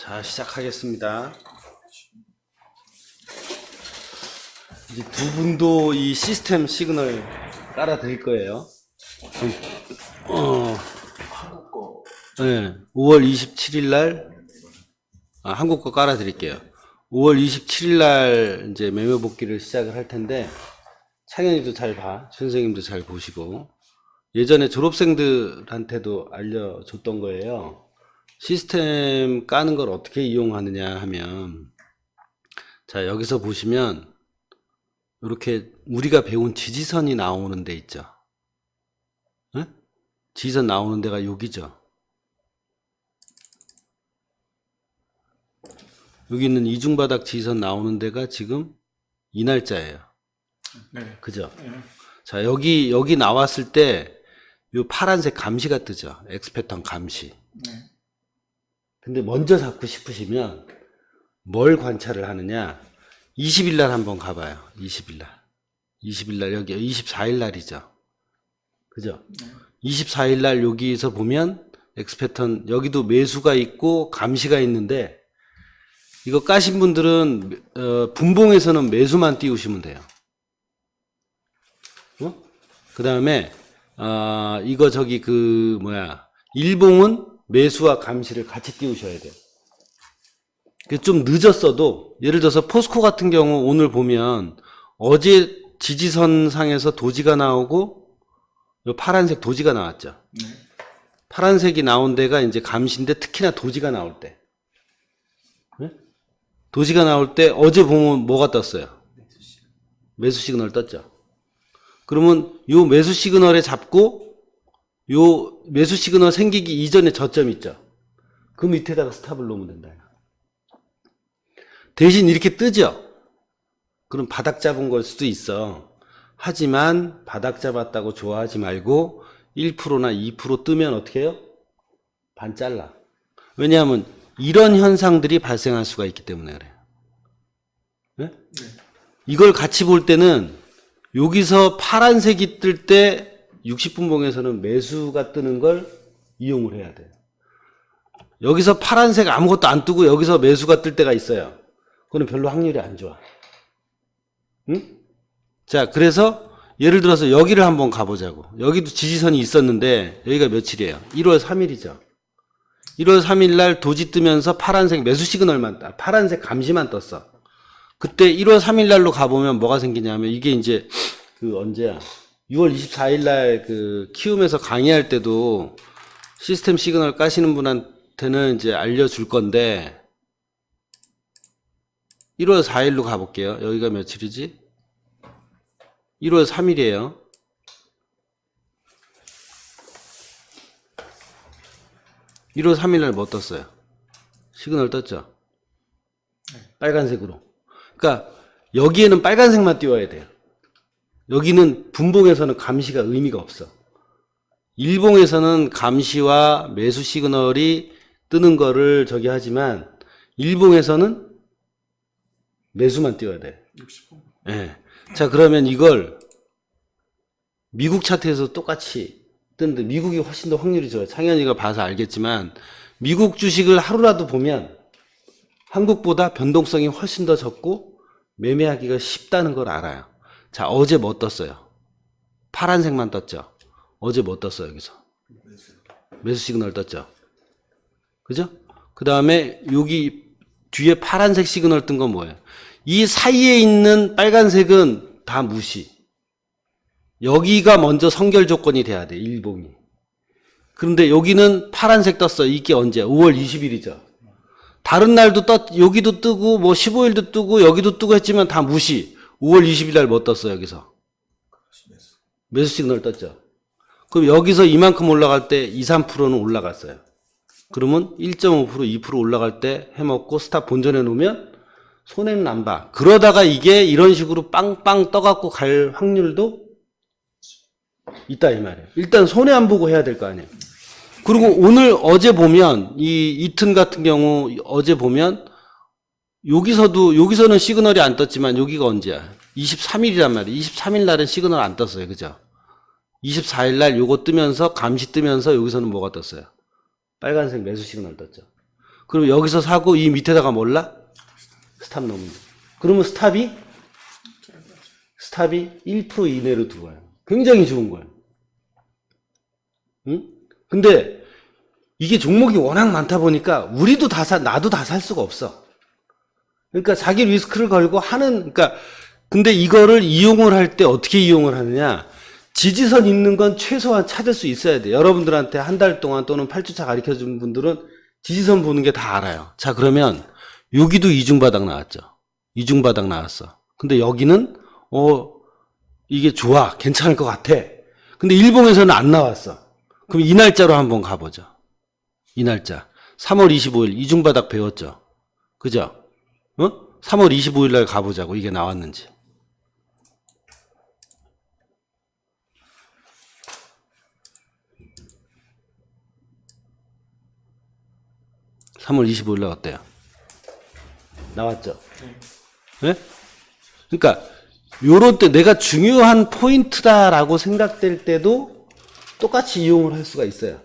자, 시작하겠습니다. 이제 두 분도 이 시스템 시그널 깔아 드릴 거예요. 음, 어, 네, 5월 27일 날, 아, 한국 거 깔아 드릴게요. 5월 27일 날 이제 매매 복귀를 시작을 할 텐데, 창현이도 잘 봐, 선생님도 잘 보시고, 예전에 졸업생들한테도 알려줬던 거예요. 시스템 까는 걸 어떻게 이용하느냐 하면, 자, 여기서 보시면, 이렇게 우리가 배운 지지선이 나오는 데 있죠. 응? 지지선 나오는 데가 여기죠. 여기 있는 이중바닥 지지선 나오는 데가 지금 이 날짜예요. 네. 그죠? 네. 자, 여기, 여기 나왔을 때, 요 파란색 감시가 뜨죠. X 패턴 감시. 네. 근데 먼저 잡고 싶으시면 뭘 관찰을 하느냐? 20일 날 한번 가봐요. 20일 날. 20일 날 여기 24일 날이죠. 그죠? 24일 날 여기서 보면 X 패턴 여기도 매수가 있고 감시가 있는데 이거 까신 분들은 어, 분봉에서는 매수만 띄우시면 돼요. 어? 그 다음에 아 이거 저기 그 뭐야 일봉은 매수와 감시를 같이 띄우셔야 돼요. 그좀 늦었어도 예를 들어서 포스코 같은 경우 오늘 보면 어제 지지선 상에서 도지가 나오고 요 파란색 도지가 나왔죠. 네. 파란색이 나온 데가 이제 감시인데 특히나 도지가 나올 때. 네? 도지가 나올 때 어제 보면 뭐가 떴어요? 매수 시그널 떴죠. 그러면 요 매수 시그널에 잡고 요 매수 시그널 생기기 이전에 저점 있죠. 그 밑에다가 스탑을 놓으면 된다. 대신 이렇게 뜨죠. 그럼 바닥 잡은 걸 수도 있어. 하지만 바닥 잡았다고 좋아하지 말고 1%나 2% 뜨면 어떻게 해요? 반 잘라. 왜냐하면 이런 현상들이 발생할 수가 있기 때문에 그래요. 네? 이걸 같이 볼 때는 여기서 파란색이 뜰 때 60분 봉에서는 매수가 뜨는 걸 이용을 해야 돼요. 여기서 파란색 아무것도 안 뜨고 여기서 매수가 뜰 때가 있어요. 그거는 별로 확률이 안 좋아. 응? 자, 그래서 예를 들어서 여기를 한번 가보자고. 여기도 지지선이 있었는데 여기가 며칠이에요? 1월 3일이죠. 1월 3일 날 도지 뜨면서 파란색 매수 시그널만 따, 파란색 감시만 떴어. 그때 1월 3일 날로 가보면 뭐가 생기냐면 이게 이제 그 언제야? 6월 24일 날 그 키움에서 강의할 때도 시스템 시그널 까시는 분한테는 이제 알려줄 건데 1월 4일로 가볼게요. 여기가 며칠이지? 1월 3일이에요. 일월 3일 날뭐 떴어요? 시그널 떴죠? 빨간색으로. 그러니까 여기에는 빨간색만 띄워야 돼요. 여기는 분봉에서는 감시가 의미가 없어. 일봉에서는 감시와 매수 시그널이 뜨는 거를 저기 하지만 일봉에서는 매수만 띄워야 돼. 60분. 예. 자, 그러면 이걸 미국 차트에서 똑같이 뜨는데 미국이 훨씬 더 확률이 좋아요. 창현이가 봐서 알겠지만 미국 주식을 하루라도 보면 한국보다 변동성이 훨씬 더 적고 매매하기가 쉽다는 걸 알아요. 자, 어제 뭐 떴어요? 파란색만 떴죠? 어제 뭐 떴어요, 여기서? 매수 시그널 떴죠? 그죠? 그 다음에 여기 뒤에 파란색 시그널 뜬 건 뭐예요? 이 사이에 있는 빨간색은 다 무시. 여기가 먼저 성결 조건이 돼야 돼, 일봉이. 그런데 여기는 파란색 떴어. 이게 언제? 5월 20일이죠. 다른 날도 떴, 여기도 뜨고, 뭐 15일도 뜨고, 여기도 뜨고 했지만 다 무시. 5월 20일 날 뭐 떴어, 여기서? 매수 시그널 떴죠. 그럼 여기서 이만큼 올라갈 때 2, 3%는 올라갔어요. 그러면 1.5%, 2% 올라갈 때 해먹고 스탑 본전해 놓으면 손해는 안 봐. 그러다가 이게 이런 식으로 빵빵 떠갖고 갈 확률도 있다 이 말이에요. 일단 손해 안 보고 해야 될 거 아니에요. 그리고 오늘 어제 보면 이 이튼 같은 경우 어제 보면 여기서도 여기서는 시그널이 안 떴지만 여기가 언제야? 23일이란 말이에요. 23일 날은 시그널 안 떴어요. 그죠? 24일 날 요거 뜨면서 감시 뜨면서 여기서는 뭐가 떴어요? 빨간색 매수 시그널 떴죠. 그럼 여기서 사고 이 밑에다가 몰라? 스탑 돼. 그러면 스탑이 스탑이 1% 이내로 들어와요. 굉장히 좋은 거예요. 응? 근데 이게 종목이 워낙 많다 보니까 우리도 다 사, 나도 다 살 수가 없어. 그러니까 자기 리스크를 걸고 하는, 그러니까 근데 이거를 이용을 할 때 어떻게 이용을 하느냐? 지지선 있는 건 최소한 찾을 수 있어야 돼. 여러분들한테 한 달 동안 또는 8주차 가르쳐 준 분들은 지지선 보는 게 다 알아요. 자, 그러면 여기도 이중바닥 나왔죠. 이중바닥 나왔어. 근데 여기는 어 이게 좋아. 괜찮을 것 같아. 근데 일봉에서는 안 나왔어. 그럼 이 날짜로 한번 가보죠. 이 날짜. 3월 25일 이중바닥 배웠죠. 그죠? 어? 3월 25일 날 가보자고 이게 나왔는지. 삼월 25일 날 어때요? 나왔죠? 네? 그러니까 요런 때 내가 중요한 포인트다라고 생각될 때도 똑같이 이용을 할 수가 있어요.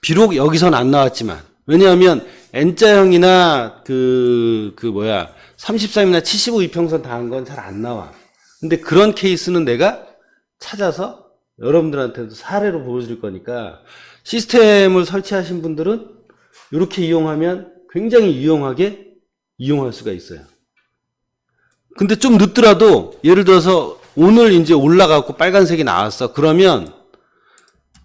비록 여기선 안 나왔지만 왜냐하면 N자형이나 그, 그 뭐야 33이나 75 이평선 다 한 건 잘 안 나와. 근데 그런 케이스는 내가 찾아서 여러분들한테도 사례로 보여줄 거니까 시스템을 설치하신 분들은 이렇게 이용하면 굉장히 유용하게 이용할 수가 있어요. 근데 좀 늦더라도 예를 들어서 오늘 이제 올라가고 빨간색이 나왔어. 그러면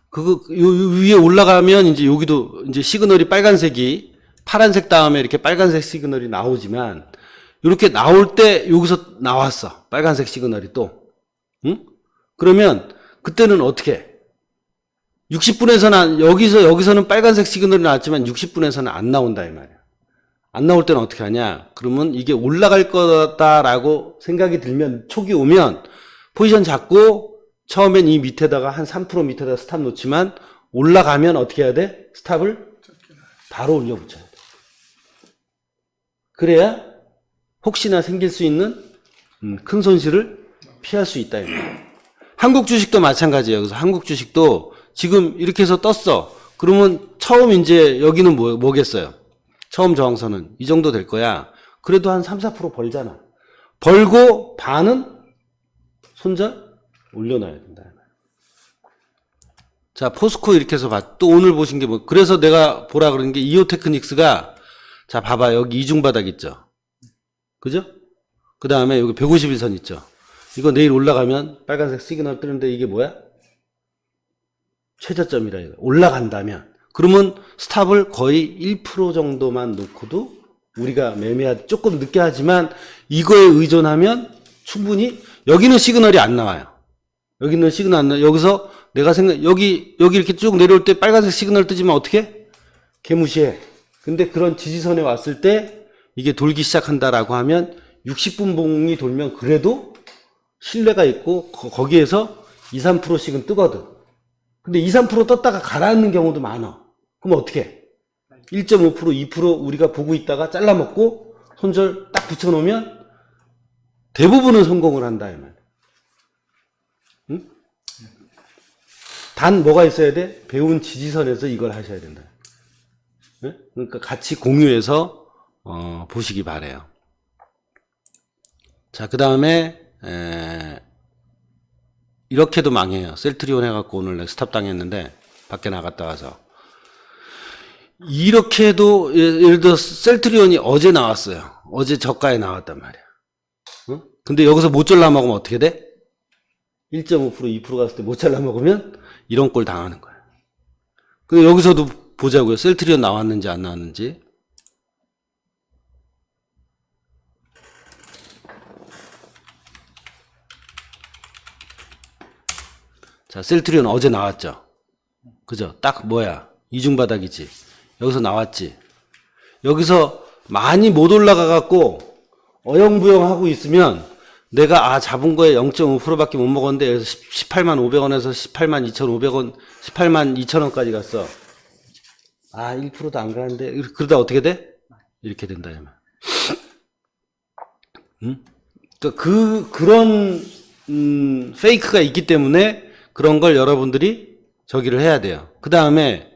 그거 위에 올라가면 이제 여기도 이제 시그널이 빨간색이 파란색 다음에 이렇게 빨간색 시그널이 나오지만 이렇게 나올 때 여기서 나왔어. 빨간색 시그널이 또. 응? 그러면 그때는 어떻게? 해? 60분에서는 여기서 여기서는 빨간색 시그널이 나왔지만 60분에서는 안 나온다 이 말이야. 안 나올 때는 어떻게 하냐? 그러면 이게 올라갈 거다라고 생각이 들면 촉이 오면 포지션 잡고 처음엔 이 밑에다가 한 3% 밑에다 스탑 놓지만 올라가면 어떻게 해야 돼? 스탑을 바로 올려 붙여야 돼. 그래야 혹시나 생길 수 있는 음, 큰 손실을 피할 수 있다. 한국 주식도 마찬가지예요. 그래서 한국 주식도 지금 이렇게 해서 떴어. 그러면 처음 이제 여기는 뭐, 뭐겠어요? 처음 저항선은 이 정도 될 거야. 그래도 한 3, 4% 벌잖아. 벌고 반은 손절 올려놔야 된다. 자, 포스코 이렇게 해서 봐. 또 오늘 보신 게 뭐, 그래서 내가 보라 그런 게 이오 테크닉스가 자, 봐봐. 여기 이중바닥 있죠? 그죠? 그 다음에 여기 151선 있죠? 이거 내일 올라가면 빨간색 시그널 뜨는데 이게 뭐야? 최저점이라 이거. 올라간다면. 그러면 스탑을 거의 1% 정도만 놓고도 우리가 매매하 조금 늦게 하지만 이거에 의존하면 충분히 여기는 시그널이 안 나와요. 여기는 시그널 안 나. 여기서 내가 생각 여기 여기 이렇게 쭉 내려올 때 빨간색 시그널 뜨지만 어떻게? 개무시해. 근데 그런 지지선에 왔을 때 이게 돌기 시작한다라고 하면 60분 봉이 돌면 그래도 신뢰가 있고 거- 거기에서 2, 3%씩은 뜨거든. 근데 2, 3% 떴다가 가라앉는 경우도 많아. 그럼 어떻게 해? 1.5%, 2% 우리가 보고 있다가 잘라먹고 손절 딱 붙여놓으면 대부분은 성공을 한다, 이 말. 응? 단 뭐가 있어야 돼? 배운 지지선에서 이걸 하셔야 된다. 예? 그러니까 같이 공유해서 어, 보시기 바래요. 자, 그 다음에 이렇게도 망해요. 셀트리온 해갖고 오늘 내 스탑 당했는데 밖에 나갔다 와서 이렇게도 예- 예를 들어 셀트리온이 어제 나왔어요. 어제 저가에 나왔단 말이야. 어? 근데 여기서 못 잘라 먹으면 어떻게 돼? 1.5% 2% 갔을 때 못 잘라 먹으면 이런 꼴 당하는 거야. 근데 여기서도 보자고요. 셀트리온 나왔는지 안 나왔는지. 자, 셀트리온 어제 나왔죠. 그죠? 딱 뭐야? 이중 바닥이지. 여기서 나왔지. 여기서 많이 못 올라가 갖고 어영부영 하고 있으면 내가 아 잡은 거에 0.5%밖에 못 먹었는데 여기서 18만 500원에서 18만 2,500원, 18만 2천원까지 갔어. 아 1%도 안 가는데 그러다 어떻게 돼? 이렇게 된다 이 말. 음? 그러니까 그 그런 음, 페이크가 있기 때문에 그런 걸 여러분들이 저기를 해야 돼요. 그 다음에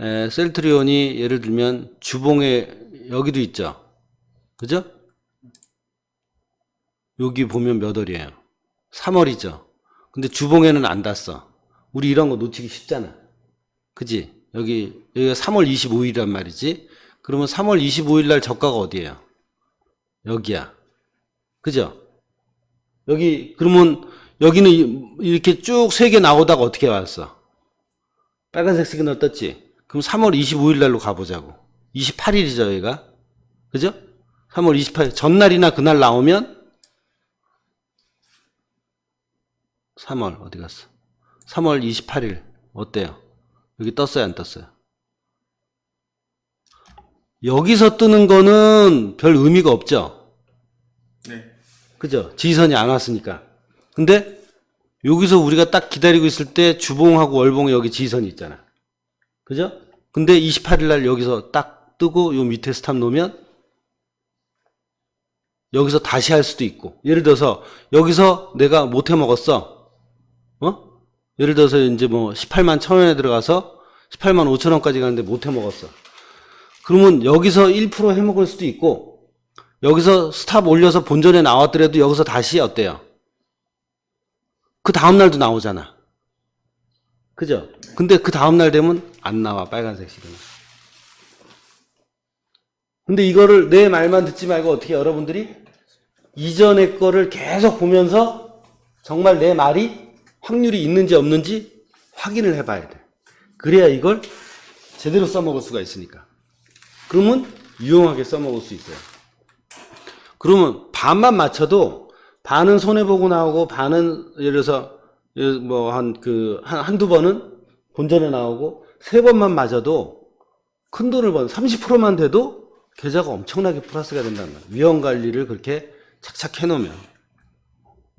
에, 셀트리온이 예를 들면 주봉에 여기도 있죠. 그죠? 여기 보면 몇 월이에요? 3월이죠. 근데 주봉에는 안 닿았어. 우리 이런 거 놓치기 쉽잖아. 그지? 여기, 여기가 3월 25일이란 말이지? 그러면 3월 25일 날 저가가 어디예요? 여기야. 그죠? 여기, 그러면 여기는 이- 이렇게 쭉 세 개 나오다가 어떻게 왔어? 빨간색 시그널 떴지? 그럼 3월 25일 날로 가보자고. 28일이죠, 얘가. 그죠? 3월 28일. 전날이나 그날 나오면 3월, 어디 갔어? 3월 28일. 어때요? 여기 떴어요, 안 떴어요? 여기서 뜨는 거는 별 의미가 없죠? 네. 그죠? 지선이 안 왔으니까. 근데 여기서 우리가 딱 기다리고 있을 때 주봉하고 월봉 여기 지선이 있잖아. 그죠? 근데 28일 날 여기서 딱 뜨고 요 밑에 스탑 놓으면 여기서 다시 할 수도 있고. 예를 들어서 여기서 내가 못 해 먹었어. 어? 예를 들어서 이제 뭐 18만 천 원에 들어가서 18만 5천 원까지 가는데 못 해 먹었어. 그러면 여기서 1%해 먹을 수도 있고 여기서 스탑 올려서 본전에 나왔더라도 여기서 다시 어때요? 그 다음날도 나오잖아. 그죠? 근데 그 다음날 되면 안 나와, 빨간색 시그널. 근데 이거를 내 말만 듣지 말고 어떻게 여러분들이 이전의 거를 계속 보면서 정말 내 말이 확률이 있는지 없는지 확인을 해봐야 돼. 그래야 이걸 제대로 써먹을 수가 있으니까. 그러면 유용하게 써먹을 수 있어요. 그러면 반만 맞춰도 반은 손해보고 나오고 반은 예를 들어서 뭐 한 그 한 한두 번은 본전에 나오고 세 번만 맞아도 큰 돈을 번 30%만 돼도 계좌가 엄청나게 플러스가 된다는 거예요. 위험 관리를 그렇게 착착 해놓으면.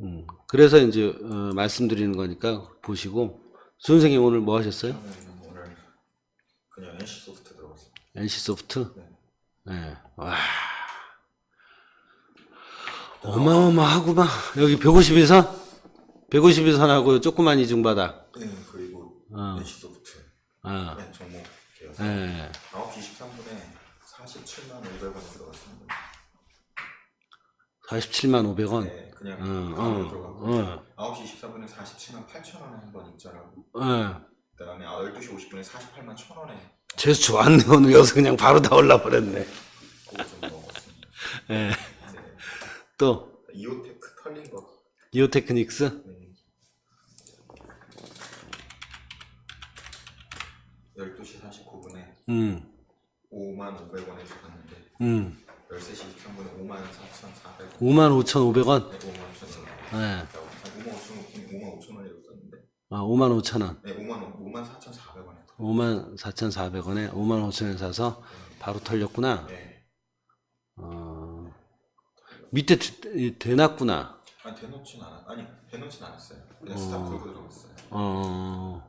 음, 그래서 이제 어, 말씀드리는 거니까 보시고 조 선생님 오늘 뭐 하셨어요? 저는 오늘 그냥 NC 소프트 들어갔어요. NC 소프트? 네. 네. 와. 어마어마하구만. 여기 151선? 151선하고 조그만 이중바닥. 네, 그리고 어. NC 소프트. 아. 네, 종목 계열. 예. 9시 23분에 47만 500원이 들어갔습니다. 47만 500원. 네, 그냥 어, 바로 어, 들어갔고 9시 24분에 47만 8천 원에 한 번 입장하고 예. 그다음에 12시 50분에 48만 1천 원에 재수 좋았네. 오늘 여기서 그냥 바로 다 올라버렸네. 그거 좀 먹었습니다. 예. 네. 또, 이오테크 털린 거. 이오테크닉스? 네. 12시 49분에 음, 5만 500원에 주었는데 음. 13시 23분에 5만 4,400원 5만 5,500원? 네, 5만 5천 원 예. 5만 5천 원 5만 5천 원에 줬었는데 아, 5만 5천 원. 네, 5만 원 5만 4,400원에 5만 4,400원에 5만 5천 원 사서 바로 털렸구나. 네. 어, 밑에 대- 대놨구나. 아니 대놓진 않아 아니 대놓진 않았어요 그냥 스탑 걸고 들어갔어요 어,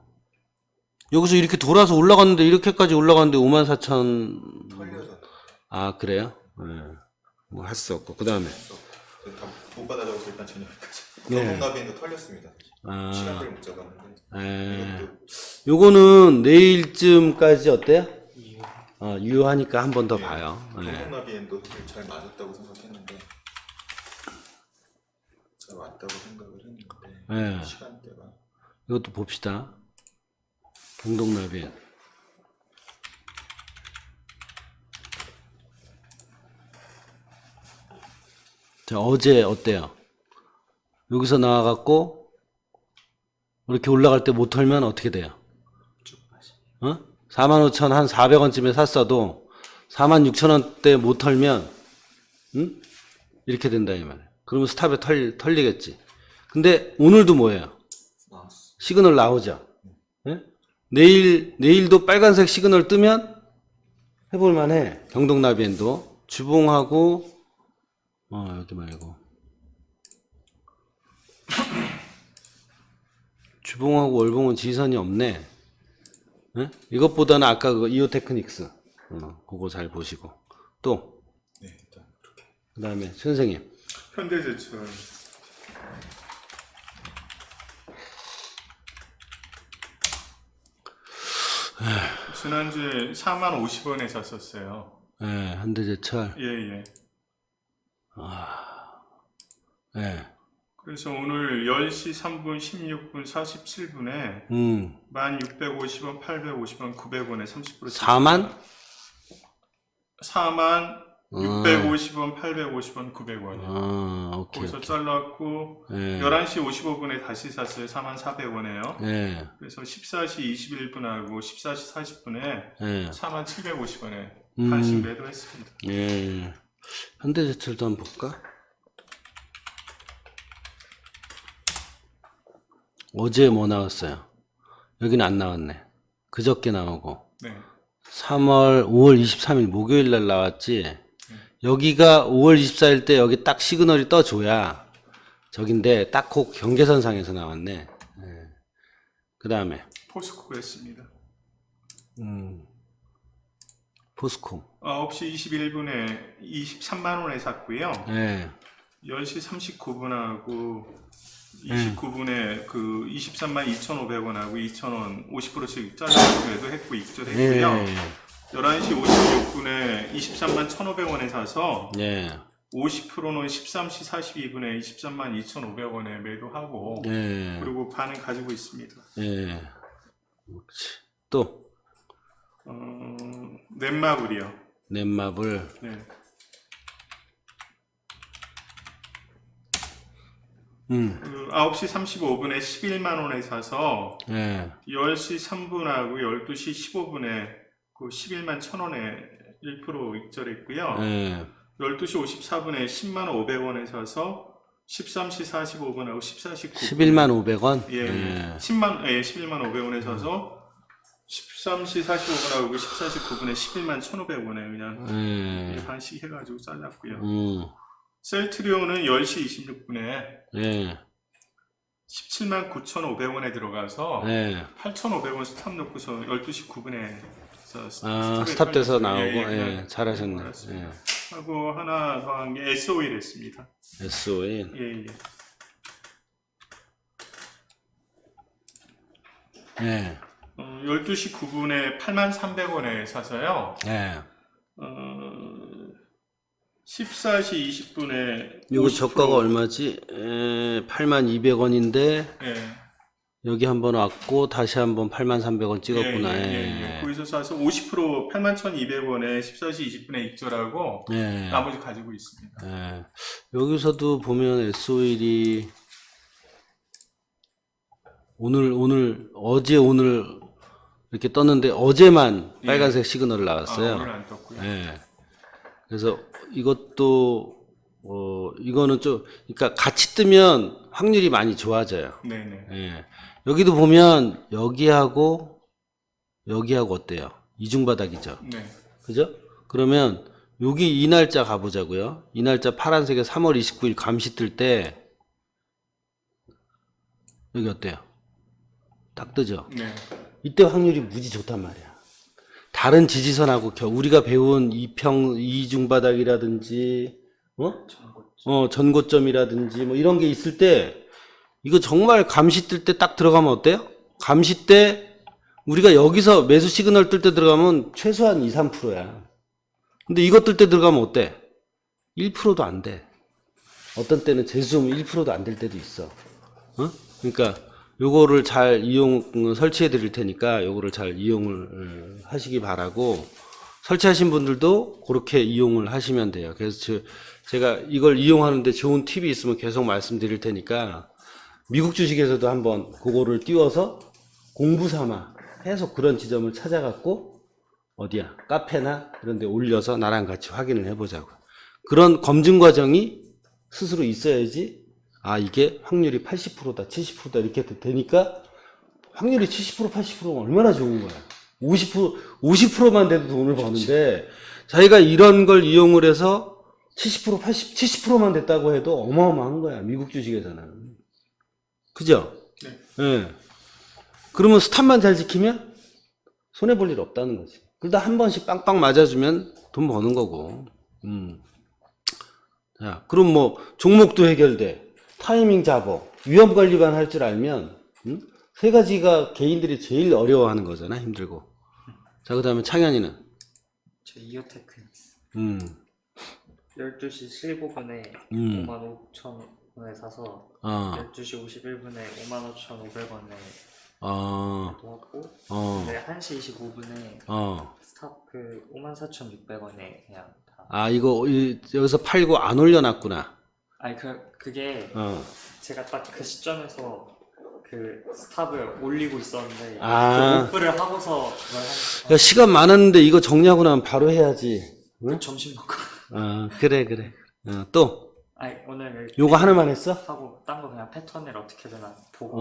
여기서 이렇게 돌아서 올라갔는데, 이렇게까지 올라갔는데 5만 4천. 털려서 아, 그래요? 예. 뭐할 수 없고. 그 다음에. 다못 받아줘서 일단 저녁까지 네. 경동나비엔도 털렸습니다 아, 시간대를 못 잡았는데 예. 이것도 요거는 내일쯤까지 어때요? 어, 유효하니까 한 번 더 봐요. 예. 경동나비엔도 잘 맞았다고 생각했는데 잘 왔다고 생각을 했는데 네. 시간대가 이것도 봅시다. 경동나비 어제 어때요? 여기서 나와갖고, 이렇게 올라갈 때 못 털면 어떻게 돼요? 어? 45,000, 한 400원쯤에 샀어도, 46,000원대 못 털면, 응? 이렇게 된다, 이 말이야. 그러면 스탑에 털, 털리겠지. 근데 오늘도 뭐예요? 시그널 나오죠. 예? 내일 내일도 빨간색 시그널 뜨면 해볼 만해. 경동나비엔도 주봉하고 어 여기 말고 주봉하고 월봉은 지선이 없네. 예? 이것보다는 아까 그 이오테크닉스 어, 그거 잘 보시고 또 네 일단 그렇게 그 다음에 선생님 현대제철 지난주에 4만 50원에 샀었어요. 예, 현대제철. 예, 예. 아, 예, 그래서 오늘 10시 3분, 16분, 47분에 음, 1,650원, 850원, 900원에 30% 4만? 4만 650원, 850원, 900원이요. 아, 오케이. 거기서 잘랐고 예, 11시 55분에 다시 샀어요. 4만 400원에요. 예, 그래서 14시 21분하고 14시 40분에 예, 4만 750원에 음. 한씩 매도 했습니다. 예. 현대제철도 한번 볼까? 어제 뭐 나왔어요? 여기는 안 나왔네. 그저께 나오고. 네. 3월, 5월 23일 목요일 날 나왔지. 여기가 5월 24일 때 여기 딱 시그널이 떠줘야 저긴데 딱그 경계선상에서 나왔네. 그 다음에, 포스코였습니다. 음, 포스코. 9시 21분에 23만 원에 샀고요. 예, 10시 39분하고 네. 29분에 그 23만 2,500원하고 2,000원 50%씩 잘라서 매도했고 예, 익절했고요. 11시 56분에 23만 1,500원에 사서 예, 50%는 13시 42분에 23만 2,500원에 매도하고 예, 그리고 반은 가지고 있습니다. 예. 그렇지. 또, 어, 넷마블이요. 넷마블. 네. 음, 그 9시 35분에 11만 원에 사서 예, 10시 3분하고 12시 15분에 그 11만 1,000원에 1% 익절했고요. 예, 12시 54분에 10만 500원에 사서 13시 45분하고 14시 9분 11만 500원? 예, 예. 10만 예, 11만 500원에 사서 13시 45분 하고 14시 9분에 11만 1,500원에 그냥 예, 반씩 해가지고 잘랐고요. 음, 셀트리온은 10시 26분에 예, 17만 9,500원에 들어가서 예. 8,500원 스탑 놓고서 12시 9분에 아, 스탑돼서 나오고, 예, 잘하셨네. 예. 하고 하나 더 한 게 SO일 했습니다. SO인. 예, 예. 예, 어, 12시 9분에 8만 300원에 사서요. 예. 어, 14시 20분에 이거 저가가 얼마지? 에, 8만 200원인데, 예. 여기 한번 왔고, 다시 한번 8만 300원 찍었구나. 예, 예, 예, 예. 거기서 사서 50% 8만 1,200원에 14시 20분에 익절하고 예. 나머지 가지고 있습니다. 예. 여기서도 보면 SO일이 오늘, 오늘, 어제, 오늘 이렇게 떴는데 어제만 예. 빨간색 시그널을 아, 나왔어요. 오늘 안 떴고요. 예. 그래서 이것도, 어, 이거는 좀, 그러니까 같이 뜨면 확률이 많이 좋아져요. 네네. 예. 여기도 보면 여기하고 여기하고 어때요? 이중 바닥이죠. 네. 그죠? 그러면 여기 이 날짜 가보자고요. 이 날짜 파란색에 3월 29일 감시 뜰 때 여기 어때요? 딱 뜨죠. 네. 이때 확률이 무지 좋단 말이야. 다른 지지선하고 겨- 우리가 배운 이평 이중바닥이라든지 어? 어 전고점이라든지 뭐 이런 게 있을 때 이거 정말 감시 뜰 때 딱 들어가면 어때요? 감시 때 우리가 여기서 매수 시그널 뜰 때 들어가면 최소한 2, 3%야. 근데 이거 뜰때 들어가면 어때? 1%도 안 돼. 어떤 때는 재수음 1%도 안 될 때도 있어. 어? 그러니까 요거를 잘 이용 음, 설치해 드릴 테니까 요거를 잘 이용을 음, 하시기 바라고 설치하신 분들도 그렇게 이용을 하시면 돼요. 그래서 저- 제가 이걸 이용하는데 좋은 팁이 있으면 계속 말씀드릴 테니까 미국 주식에서도 한번 그거를 띄워서 공부 삼아 계속 그런 지점을 찾아갖고 어디야 카페나 이런 데 올려서 나랑 같이 확인을 해보자고 그런 검증 과정이 스스로 있어야지 아 이게 확률이 80%다 70%다 이렇게 되니까 확률이 70% 80%면 얼마나 좋은 거야 50% 50%만 돼도 돈을 버는데 자기가 이런 걸 이용을 해서 70% 80 70%만 됐다고 해도 어마어마한 거야 미국 주식에서는 그죠? 네. 예. 그러면 스탑만 잘 지키면 손해 볼 일 없다는 거지. 그러다 한 번씩 빵빵 맞아주면 돈 버는 거고. 음. 자, 그럼 뭐 종목도 해결돼. 타이밍 잡어. 위험 관리만 할 줄 알면 음? 세 가지가 개인들이 제일 어려워하는 거잖아. 힘들고. 자, 그 다음에 창현이는? 저 이오테크닉스 음, 12시 15분에 음. 5만 5천 원에 사서 어, 12시 51분에 5만 5천 5백원에 어, 하고 어, 네, 1시 25분에 어. 스탑 그 5만 4천 6백원에 그냥 다 아, 이거 이- 여기서 팔고 안 올려놨구나. 아니 그, 그게 어. 제가 딱 그 시점에서 그 스탑을 올리고 있었는데 아. 그 오프를 하고서 그걸 한 야, 시간 많았는데 이거 정리하고 나면 바로 해야지. 응? 점심 먹고 어, 그래, 그래. 어, 또, 아니 오늘 요거 하나만 했어? 하고 딴 거 그냥 패턴을 어떻게 되나 보고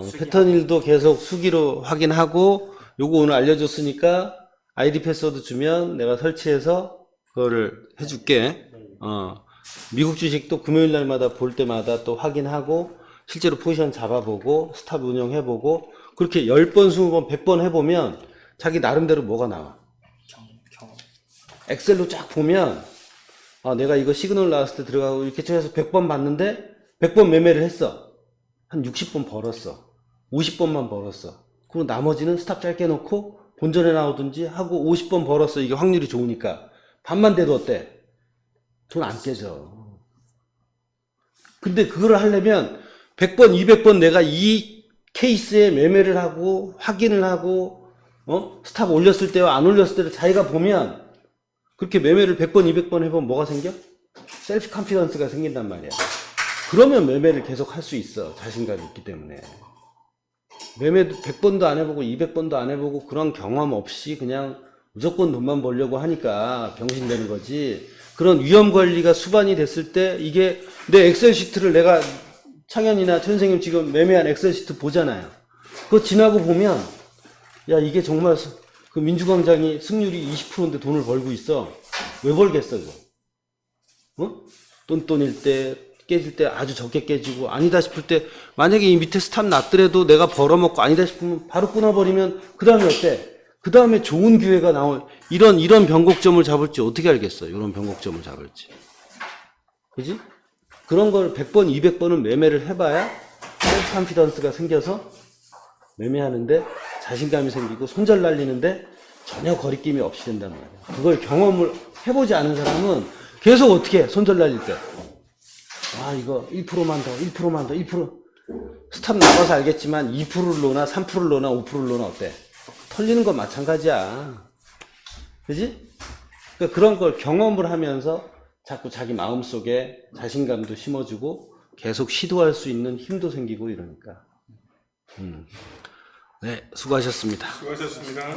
어, 수기하고. 패턴 일도 계속 수기로 확인하고, 요거 오늘 알려줬으니까, 아이디 패스워드 주면 내가 설치해서 그거를 해줄게. 네. 어, 미국 주식도 금요일 날마다 볼 때마다 또 확인하고, 실제로 포지션 잡아보고, 스탑 운영해보고, 그렇게 10번, 20번, 100번 해보면, 자기 나름대로 뭐가 나와. 엑셀로 쫙 보면 아 내가 이거 시그널 나왔을 때 들어가고 이렇게 해서 100번 봤는데 100번 매매를 했어. 한 60번 벌었어. 50번만 벌었어. 그리고 나머지는 스탑 짧게 놓고 본전에 나오든지 하고 50번 벌었어. 이게 확률이 좋으니까. 반만 돼도 어때 돈 안 깨져 근데 그거를 하려면 100번 200번 내가 이 케이스에 매매를 하고 확인을 하고 어? 스탑 올렸을 때와 안 올렸을 때를 자기가 보면 그렇게 매매를 100번, 200번 해보면 뭐가 생겨? 셀프 컨피던스가 생긴단 말이야. 그러면 매매를 계속 할 수 있어. 자신감이 있기 때문에. 매매도 100번도 안 해보고 200번도 안 해보고 그런 경험 없이 그냥 무조건 돈만 벌려고 하니까 병신 되는 거지. 그런 위험 관리가 수반이 됐을 때 이게 내 엑셀 시트를 내가 창현이나 천생님 지금 매매한 엑셀 시트 보잖아요. 그거 지나고 보면 야 이게 정말 수- 그 민주광장이 승률이 20%인데 돈을 벌고 있어. 왜 벌겠어 이거? 어? 똔똔일 때 깨질 때 아주 적게 깨지고 아니다 싶을 때 만약에 이 밑에 스탑 났더라도 내가 벌어먹고 아니다 싶으면 바로 끊어버리면 그 다음에 어때? 그 다음에 좋은 기회가 나올 이런 이런 변곡점을 잡을지 어떻게 알겠어? 이런 변곡점을 잡을지. 그지? 그런 걸 100번, 200번은 매매를 해봐야 셀프 컨피던스가 생겨서 매매하는데 자신감이 생기고 손절 날리는데 전혀 거리낌이 없이 된단 말이야. 그걸 경험을 해보지 않은 사람은 계속 어떻게 해? 손절 날릴 때. 아, 이거 1%만 더, 1%만 더, 1%. 스탑 나가서 알겠지만 2%를 놓나 3%를 놓나 5%를 놓나 어때? 털리는 건 마찬가지야. 그지? 그러니까 그런 걸 경험을 하면서 자꾸 자기 마음 속에 자신감도 심어주고 계속 시도할 수 있는 힘도 생기고 이러니까. 음. 네, 수고하셨습니다. 수고하셨습니다.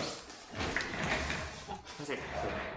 선생님 그